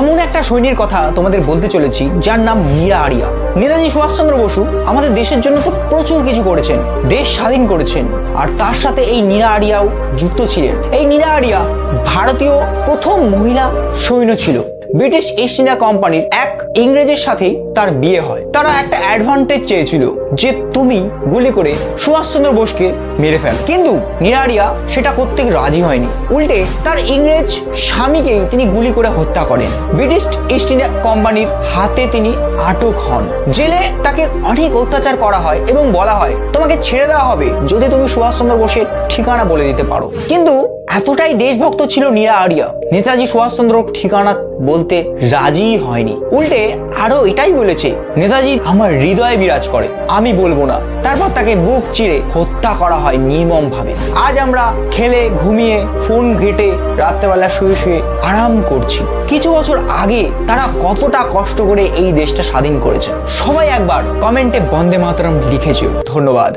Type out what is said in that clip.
এমন একটা সৈনির কথা তোমাদের বলতে চলেছি, যার নাম মীরা আরিয়া। নেতাজি সুভাষচন্দ্র বসু আমাদের দেশের জন্য তো প্রচুর কিছু করেছেন, দেশ স্বাধীন করেছেন, আর তার সাথে এই নীরা আরিয়াও যুক্ত ছিলেন। এই নীরা আরিয়া ভারতীয় প্রথম মহিলা সৈন্য ছিল। ব্রিটিশ ইস্ট ইন্ডিয়া কোম্পানির এক ইংরেজের সাথেই তার বিয়ে হয়। তারা একটা অ্যাডভান্টেজ চেয়েছিল যে তুমি গুলি করে সুভাষচন্দ্র বোসকে মেরে ফেল। কিন্তু নিরারিয়া সেটা করতে রাজি হয়নি। উল্টে তার ইংরেজ স্বামীকেই তিনি গুলি করে হত্যা করেন। ব্রিটিশ ইস্ট ইন্ডিয়া কোম্পানির হাতে তিনি আটক হন। জেলে তাকে অনেক অত্যাচার করা হয় এবং বলা হয়, তোমাকে ছেড়ে দেওয়া হবে যদি তুমি সুভাষচন্দ্র বোসের ঠিকানা বলে দিতে পারো। কিন্তু এতটাই দেশভক্ত ছিল নীরা আরিয়া। নেতাজি সুভাষচন্দ্র ঠিকানা বলতে রাজি হয়নি। উল্টে আরও এটাই বলেছে, নেতাজি আমার হৃদয়ে বিরাজ করে, আমি বলব না। তারপর তাকে বুক চিরে হত্যা করা হয় নির্মম ভাবে আজ আমরা খেলে, ঘুমিয়ে, ফোন ঘেটে, রাত্রেবেলা শুয়ে শুয়ে আরাম করছি। কিছু বছর আগে তারা কতটা কষ্ট করে এই দেশটা স্বাধীন করেছে। সবাই একবার কমেন্টে বন্দে মাতরম লিখেছে ধন্যবাদ।